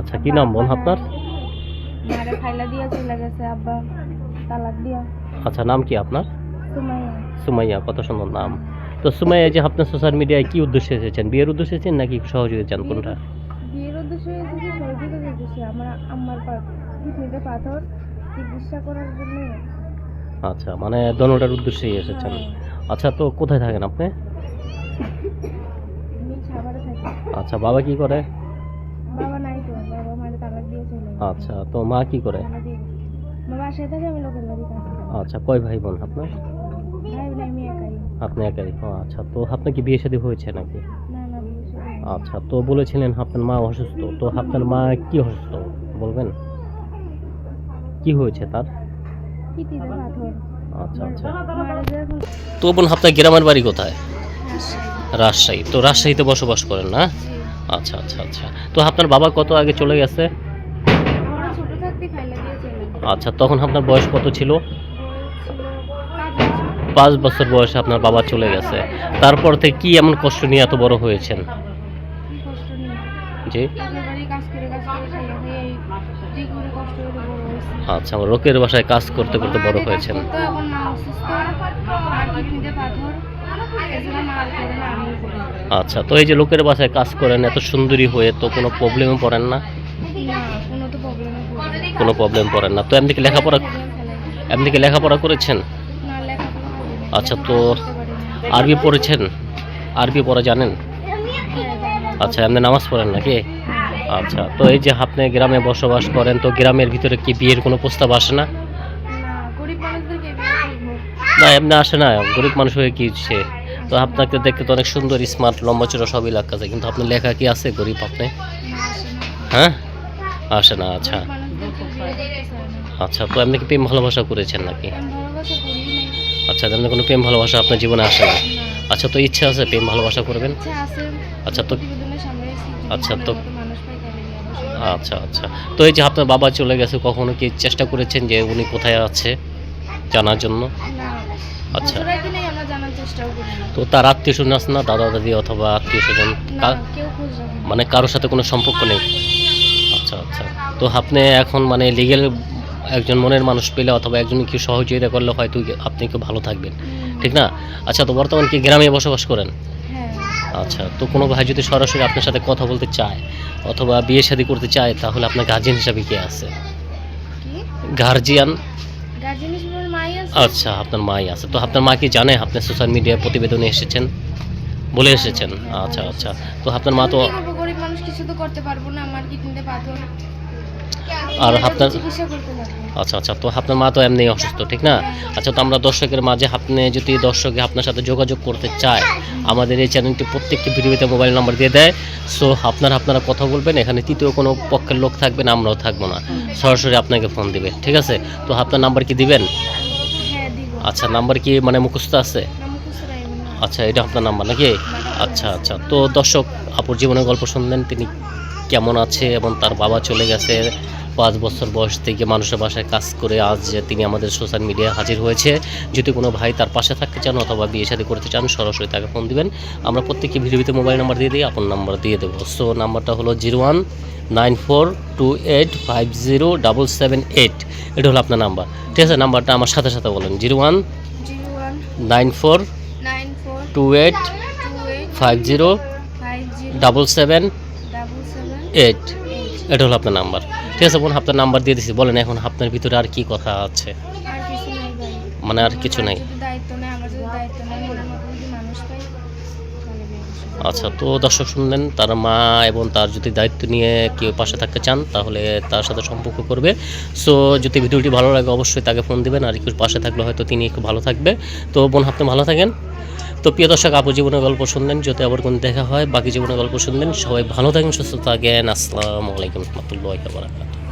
আচ্ছা কি নাম বোন আপনার? মারে খাইলা দিয়া চলে গেছে আব্বা তালাক দিয়া। আচ্ছা নাম কি আপনার? সুমাইয়া। সুমাইয়া কত সুন্দর নাম। তো সুমাইয়া যে আপনি সোশ্যাল মিডিয়ায় কি উদ্দেশ্যে এসেছেন? বিয়ের উদ্দেশ্যে এসেছেন নাকি সহযোগিতা চান কোনটা? বিয়ের উদ্দেশ্যে এসেছি আমার কিডনিতে পাথর চিকিৎসা করার জন্য আচ্ছা মানে দনোটার উদ্দেশ্যেই এসেছেন। আচ্ছা তো কোথায় থাকেন আপনি? আচ্ছা বাবা কি করে? বাবা চলে গেছে। আচ্ছা তো মা কি করে? তালাক দিয়ে গেছে। বাবা বাসায় থাকে আমি লোকের বাড়ি কাজ করি আচ্ছা কয় ভাই বোন আপনার? ভাই বোন আমি একাই। আপনি একাই ও আচ্ছা তো আপনার কি বিয়ে শাদী হয়েছে নাকি? না না বিয়ে শাদী আচ্ছা তো বলেছিলেন আপনার মা অসুস্থ তো আপনার মা কি অসুস্থ বলবেন? কি হয়েছে তার? কিডনিতে পাথর। আচ্ছা আচ্ছা। তো বোন আপনার গ্রামের বাড়ি কোথায়। রাজশাহী। তো রাজশাহীতে বসবাস করেন না? আচ্ছা আচ্ছা আচ্ছা। তো আপনার বাবা কত আগে চলে গেছে আমরা ছোট থাকতে খাইলা দিয়ে চলে গেছে। আচ্ছা তখন আপনার বয়স কত ছিল? পাঁচ বছর। বয়সে আপনার বাবা চলে গেছে। তারপর থেকে কি এমন কষ্ট নিয়ে এত বড় হয়েছেন? জি। আচ্ছা লোকের বাসায় কাজ করতে করতে বড় হয়েছেন। আচ্ছা তো এই যে লোকের বাসায় কাজ করেন, এত সুন্দরী হয়ে তো কোনো প্রবলেমে পড়েন না? কোনো প্রবলেম পড়েন না। তো এমনি কি লেখাপড়া এমনি কি লেখাপড়া করেছেন। আচ্ছা, তো। আরবি পড়েছেন? আরবি পড়া জানেন? আচ্ছা এমনি নামাজ পড়েন নাকি? আচ্ছা তো এই যে আপনি গ্রামে বসবাস করেন তো গ্রামের ভিতরে কি বিয়ের কোনো প্রস্তাব আসে না? না এমনি আসে না। গরিব মানুষ হয়ে কি সে তো আপনাকে দেখতে তো অনেক সুন্দর স্মার্ট লম্বা চড়া সবই লাগতেছে কিন্তু আপনার লেখা কি আছে গরিব আপনি? হ্যাঁ? আসে না আচ্ছা। আচ্ছা তো আপনি কি প্রেম ভালোবাসা করেছেন নাকি? আচ্ছা এমনি কোনো প্রেম ভালোবাসা আপনার জীবনে আসে না? আচ্ছা তো ইচ্ছা আছে প্রেম ভালোবাসা করবেন? আচ্ছা তো আচ্ছা, তো-। আচ্ছা আচ্ছা। তো এই যে আপনার বাবা চলে গেছে কখনো কি চেষ্টা করেছেন যে উনি কোথায় আছে জানার জন্য? আচ্ছা। তো তার আত্মীয় স্বজন আছে না দাদা দাদি অথবা আত্মীয় স্বজন। মানে কারোর সাথে কোনো সম্পর্ক নেই? আচ্ছা আচ্ছা। তো আপনি এখন মানে লিগেল একজন মনের মানুষ পেলে অথবা একজন কি সহযোগিতা করলে হয়তো আপনি একটু ভালো থাকবেন? ঠিক না? আচ্ছা তো বর্তমান কি গ্রামে বসবাস করেন? হ্যাঁ। আচ্ছা তো কোনো ভাই যদি সরাসরি আপনার সাথে কথা বলতে চায় অথবা বিয়ে শাদী করতে চায় তাহলে আপনার গার্জিয়ান হিসাবে কে আছে? গার্জিয়ান আচ্ছা আপনার মাই আছে। তো আপনার মা কি জানে? আপনি সোশ্যাল মিডিয়ায় প্রতিবেদনে এসেছেন? বলে এসেছেন? আচ্ছা আচ্ছা। তো আপনার মা তো গরিব মানুষ কিছু তো করতে পারব না। আমার কিডনিতে পাথর আর আপনার আচ্ছা আচ্ছা তো আপনার মা তো এমনি অসুস্থ ঠিক না? আচ্ছা তো আমরা দর্শকের মাঝে আপনি যদি দর্শকে আপনার সাথে যোগাযোগ করতে চায় আমাদের এই চ্যানেলটি প্রত্যেকটি ভিডিওতে মোবাইল নাম্বার দিয়ে দেয়। সো আপনারা আপনারা কথা বলবেন এখানে তৃতীয় কোনো পক্ষের লোক থাকবে না আমরাও থাকব না। সরাসরি আপনাকে ফোন দিবে ঠিক আছে? তো আপনার নাম্বার কি দিবেন? হ্যাঁ আচ্ছা নাম্বার কি মানে মুখস্থ আছে? আচ্ছা এটা আপনার নাম্বার নাকি? আচ্ছা আচ্ছা তো দর্শক আপুর জীবনের গল্প শুনলেন তিনি কেমন আছে এবং তার বাবা চলে গেছে পাঁচ বছর বয়স থেকে মানুষের বাসায় কাজ করে আজ তিনি আমাদের সোশ্যাল মিডিয়ায় হাজির হয়েছে। যদি কোনো ভাই তার পাশে থাকতে চান অথবা বিয়ে শাদী করতে চান সরাসরি তাকে ফোন দিবেন। আমরা প্রত্যেককে ভিডিওতে মোবাইল নাম্বার দিয়ে দিই আপনার নাম্বার দিয়ে দেবো। সো নাম্বারটা হলো zero one nine four two eight five zero double seven eight. এটা হলো আপনার নাম্বার ঠিক আছে নাম্বারটা আমার সাথে সাথে বলেন। Zero one nine four two eight five zero double seven eight. এটা হলো আপনার নাম্বার। ঠিক আছে বোন, আপনার নাম্বার দিয়ে দিছি। বলেন এখন আপনার ভিতরে আর কি কথা আছে? মানে আর কিছু নেই। আচ্ছা তো দর্শক শুনলেন, তার মা এবং তার যদি দায়িত্ব নিয়ে কেউ পাশে থাকতে চান, তাহলে তার সাথে সম্পর্ক করবে। সো, যদি ভিডিওটি ভালো লাগে, অবশ্যই তাকে ফোন দিবেন। আর একটু পাশে থাকলে হয়তো তিনি একটু ভালো থাকবে। তো বোন, আপনি ভালো থাকেন। তো প্রিয় দর্শক, আপু জীবনের গল্প শুনলেন, যদি আবার কোন দেখা হয়, বাকি জীবনের গল্প শুনবেন, সবাই ভালো থাকেন, সুস্থ থাকেন, আসসালামু আলাইকুম রহমতুল্লাহ